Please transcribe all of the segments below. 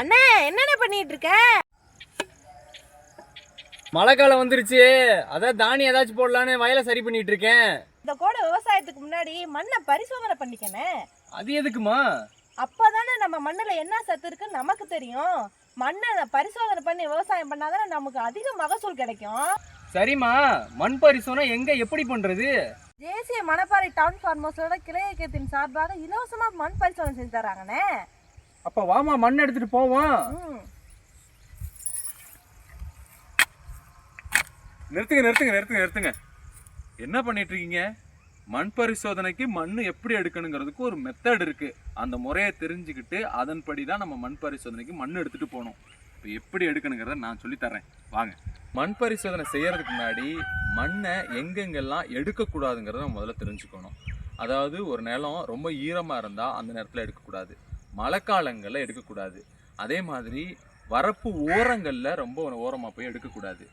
அண்ணே என்னண்ணே பண்ணிட்டு இருக்க மழை காலம் வந்துருச்சு. அதான் தானி ஏதாச்சும் போடலான்னு வயலை சரி பண்ணிட்டு இருக்கேன் இந்த கூட விவசாயத்துக்கு முன்னாடி மண்ணை பரிசோதனை பண்ணிக்கண்ணே. அது எதுக்குமா? அப்பதானே நம்ம மண்ணுல என்ன சத்து இருக்குன்னு நமக்கு தெரியும். மண்ணை பரிசோதனை பண்ணி விவசாயம் பண்ணாதானே நமக்கு அதிக மகசூல் கிடைக்கும். சரிம்மா. மண் பரிசோனா எங்க எப்படி பண்றது? தேசிய மணப்பாறை டவுன் ஃபார்மர்ஸோட கிளை இயக்கத்தின் சார்பாக இலவசமா மண் பரிசோதனை செஞ்சு தராங்கண்ணே. அப்ப வாமா மண் எடுத்துட்டு போவோம். நிறுத்துங்க நிறுத்துங்க நிறுத்துங்க நிறுத்துங்க. என்ன பண்ணிட்டு இருக்கீங்க மண் பரிசோதனைக்கு மண் எப்படி எடுக்கணுங்கிறதுக்கு ஒரு மெத்தட் இருக்கு. அந்த முறையை தெரிஞ்சுக்கிட்டு அதன்படி தான் நம்ம மண் பரிசோதனைக்கு மண் எடுத்துட்டு போகணும். இப்போ எப்படி எடுக்கணுங்கிறத நான் சொல்லித் தர்றேன் வாங்க. மண் பரிசோதனை செய்யறதுக்கு முன்னாடி மண்ணை எங்கெங்கெல்லாம் எடுக்கக்கூடாதுங்கிறத நம்ம முதல்ல தெரிஞ்சுக்கணும். அதாவது ஒரு நிலம் ரொம்ப ஈரமாக இருந்தால் அந்த நேரத்தில் எடுக்கக்கூடாது. மழைக்காலங்களில் எடுக்கக்கூடாது. அதே மாதிரி வரப்பு ஓரங்களில் ரொம்ப ஓரமாக போய் எடுக்கக்கூடாது.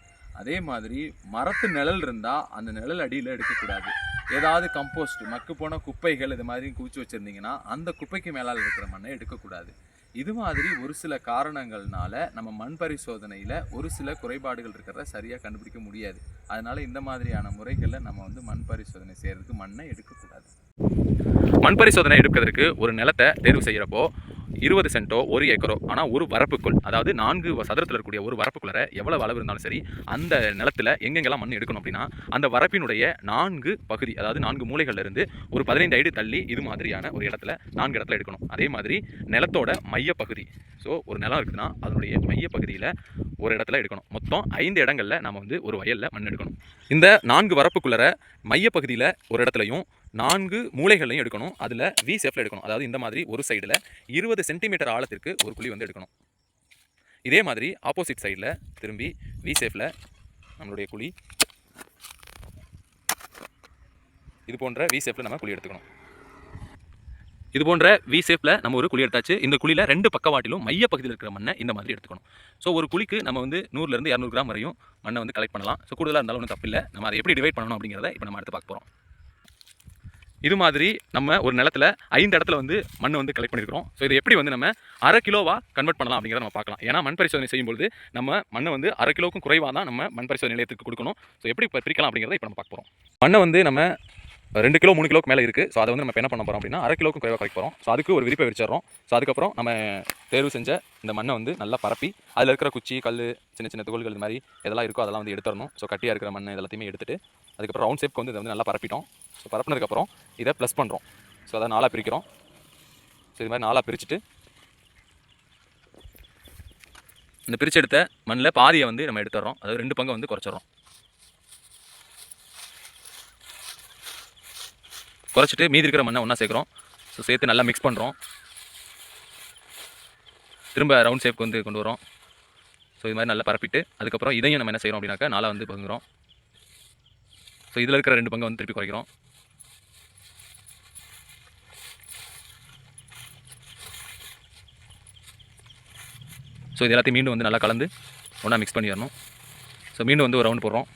அதே மாதிரி மரத்து நிழல் இருந்தால் அந்த நிழல் அடியில் எடுக்கக்கூடாது. ஏதாவது கம்போஸ்ட் மக்கு போன குப்பைகள் இது மாதிரி குவிச்சு வச்சுருந்தீங்கன்னா அந்த குப்பைக்கு மேலால் இருக்கிற மண்ணை எடுக்கக்கூடாது. இது மாதிரி ஒரு சில காரணங்கள்னால நம்ம மண் பரிசோதனையில் ஒரு சில குறைபாடுகள் இருக்கிறத சரியாக கண்டுபிடிக்க முடியாது. அதனால இந்த மாதிரியான முறைகளில் நம்ம வந்து மண் பரிசோதனை செய்கிறதுக்கு மண்ணை எடுக்கக்கூடாது. மண் பரிசோதனை எடுப்பதற்கு ஒரு நிலத்தை தேர்வு செய்கிறப்போ இருபது சென்ட்டோ ஒரு ஏக்கரோ ஆனால் ஒரு வரப்புக்குள் அதாவது நான்கு சதுரத்தில் இருக்கக்கூடிய ஒரு வரப்புக்குள்ளே எவ்வளோ அளவு இருந்தாலும் சரி அந்த நிலத்தில் எங்கெங்கெல்லாம் மண் எடுக்கணும் அப்படின்னா அந்த வரப்பினுடைய நான்கு பகுதி அதாவது நான்கு மூலைகளில் இருந்து ஒரு பதினைந்து ஐடு தள்ளி இது மாதிரியான ஒரு இடத்துல நான்கு இடத்துல எடுக்கணும். அதே மாதிரி நிலத்தோட மையப்பகுதி. ஸோ ஒரு நிலம் இருக்குதுன்னா அதனுடைய மையப்பகுதியில் ஒரு இடத்துல எடுக்கணும். மொத்தம் ஐந்து இடங்களில் நம்ம வந்து ஒரு வயலில் மண் எடுக்கணும். இந்த நான்கு வரப்புக்குள்ளார மையப்பகுதியில் ஒரு இடத்துலையும் நான்கு மூலைகளையும் எடுக்கணும். அதில் வி ஷேப்பில் எடுக்கணும். அதாவது இந்த மாதிரி ஒரு சைடில் இருபது சென்டிமீட்டர் ஆழத்திற்கு ஒரு குழி வந்து எடுக்கணும். இதே மாதிரி ஆப்போசிட் சைடில் திரும்பி வி ஷேப்பில் நம்மளுடைய குழி. இது போன்ற வி ஷேப்பில் நம்ம குழி எடுத்துக்கணும். இது போன்ற வி ஷேப்பில் நம்ம ஒரு குழி எடுத்தாச்சு. இந்த குழியில் ரெண்டு பக்கவாட்டிலும் மைய பகுதியில் இருக்கிற மண்ணை இந்த மாதிரி எடுத்துக்கணும். ஸோ ஒரு குழிக்கு நம்ம வந்து நூறுலேருந்து இரநூறு கிராம் வரையும் மண்ணை வந்து கலெக்ட் பண்ணலாம். ஸோ கூடுதலாக இருந்தாலும் ஒன்றும் தப்பில்லை. நம்ம அதை எப்படி டிவைட் பண்ணணும் அப்படிங்கிறத இப்போ நம்ம எடுத்து பார்க்க போகிறோம் இது மாதிரி நம்ம ஒரு நிலத்துல ஐந்து இடத்துல வந்து மண் வந்து கலெக்ட் பண்ணியிருக்கிறோம். ஸோ இது எப்படி வந்து நம்ம அரை கிலோவாக கன்வெர்ட் பண்ணலாம் அப்படிங்கிறத நம்ம பார்க்கலாம். ஏன்னா மண் பரிசோதனை செய்யும்போது நம்ம மண்ணை வந்து அரை கிலோவுக்கும் குறைவாக தான் நம்ம மண் பரிசோதனை நிலையத்துக்கு கொடுக்கணும். ஸோ எப்படி பிரிக்கலாம் அப்படிங்கிறத இப்போ நம்ம பார்க்க போகிறோம் மண்ணை வந்து நம்ம ரெண்டு கிலோ மூணு கிலோக்கு மேலே இருக்குது ஸோ அதை வந்து நம்ம என்ன பண்ண போகிறோம் அப்படின்னா அரை கிலோக்கு குறைவாக குறைக்க போகிறோம் ஸோ அதுக்கு ஒரு விரிப்பை விரிச்சிடுறோம். ஸோ அதுக்கப்புறம் நம்ம தேர்வு செஞ்ச இந்த மண்ணை வந்து நல்லா பரப்பி அதில் இருக்கிற குச்சி கல் சின்ன சின்ன துகள்கள் இது மாதிரி எதெல்லாம் இருக்கோ அதெல்லாம் வந்து எடுத்துடணும். ஸோ கட்டியாக இருக்கிற மண் எல்லாத்தையுமே எடுத்துகிட்டு அதுக்கப்புறம் ரவுண்ட் ஷேப்க்கு வந்து இதை வந்து நல்லா பரப்பிட்டோம். ஸோ பரப்பினதுக்கப்புறம் இதை ப்ளஸ் பண்ணுறோம் ஸோ அதை நாளாக பிரிக்கிறோம். ஸோ இது மாதிரி நாளாக பிரிச்சுட்டு இந்த பிரிச்செடுத்த மண்ணில் பாதியை வந்து நம்ம எடுத்துடுறோம். அதாவது ரெண்டு பங்கை வந்து குறைச்சிடறோம். குறைச்சிட்டு மீதி இருக்கிற மண்ணை ஒன்றா சேர்க்குறோம். ஸோ சேர்த்து நல்லா மிக்ஸ் பண்ணுறோம் திரும்ப ரவுண்ட் ஷேப்க்கு வந்து கொண்டு வரோம் ஸோ இது மாதிரி நல்லா பரப்பிட்டு அதுக்கப்புறம் இதையும் நம்ம என்ன செய்கிறோம் அப்படின்னாக்கா நாளாக வந்து பங்குறோம். ஸோ இதில் இருக்கிற ரெண்டு பங்கை வந்து திருப்பி குறைக்கிறோம். ஸோ இது எல்லாத்தையும் மீண்டும் வந்து நல்லா கலந்து ஒன்றா மிக்ஸ் பண்ணிடணும் ஸோ மீண்டும் வந்து ஒரு ரவுண்ட் போடுறோம்.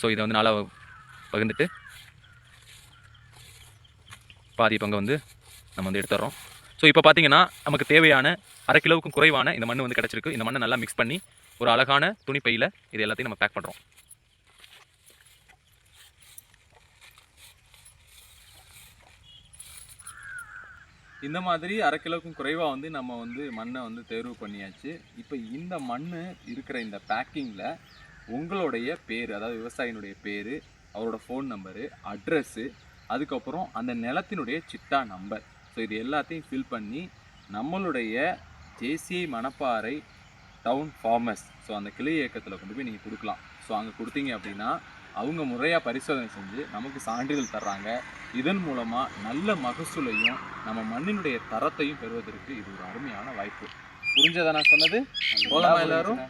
ஸோ இதை வந்து நல்லா பகிர்ந்துட்டு பாதி பங்கை வந்து நம்ம வந்து எடுத்துடுறோம் ஸோ இப்போ பார்த்தீங்கன்னா நமக்கு தேவையான அரை கிலோவுக்கும் குறைவான இந்த மண் வந்து கிடச்சிருக்கு. இந்த மண்ணை நல்லா மிக்ஸ் பண்ணி ஒரு அழகான துணிப்பையில் இது எல்லாத்தையும் நம்ம பேக் பண்ணுறோம் இந்த மாதிரி அரை கிலோவுக்கும் குறைவாக வந்து நம்ம வந்து மண்ணை வந்து தேர்வு பண்ணியாச்சு. இப்போ இந்த மண் இருக்கிற இந்த பேக்கிங்கில் உங்களுடைய பேர் அதாவது விவசாயினுடைய பேர் அவரோட ஃபோன் நம்பரு அட்ரஸ்ஸு அதுக்கப்புறம் அந்த நிலத்தினுடைய சிட்டா நம்பர் ஸோ இது எல்லாத்தையும் ஃபில் பண்ணி நம்மளுடைய தேசிய மணப்பாறை டவுன் ஃபார்மர்ஸ் ஸோ அந்த கிளை இயக்கத்தில் கொண்டு போய் நீங்கள் கொடுக்கலாம். ஸோ அங்கே கொடுத்தீங்க அப்படின்னா அவங்க முறையாக பரிசோதனை செஞ்சு நமக்கு சான்றிதழ் தர்றாங்க. இதன் மூலமாக நல்ல மகசூலையும் நம்ம மண்ணினுடைய தரத்தையும் பெறுவதற்கு இது ஒரு அருமையான வாய்ப்பு. புரிஞ்சதா நான் சொன்னது? போலாமா எல்லாரும்?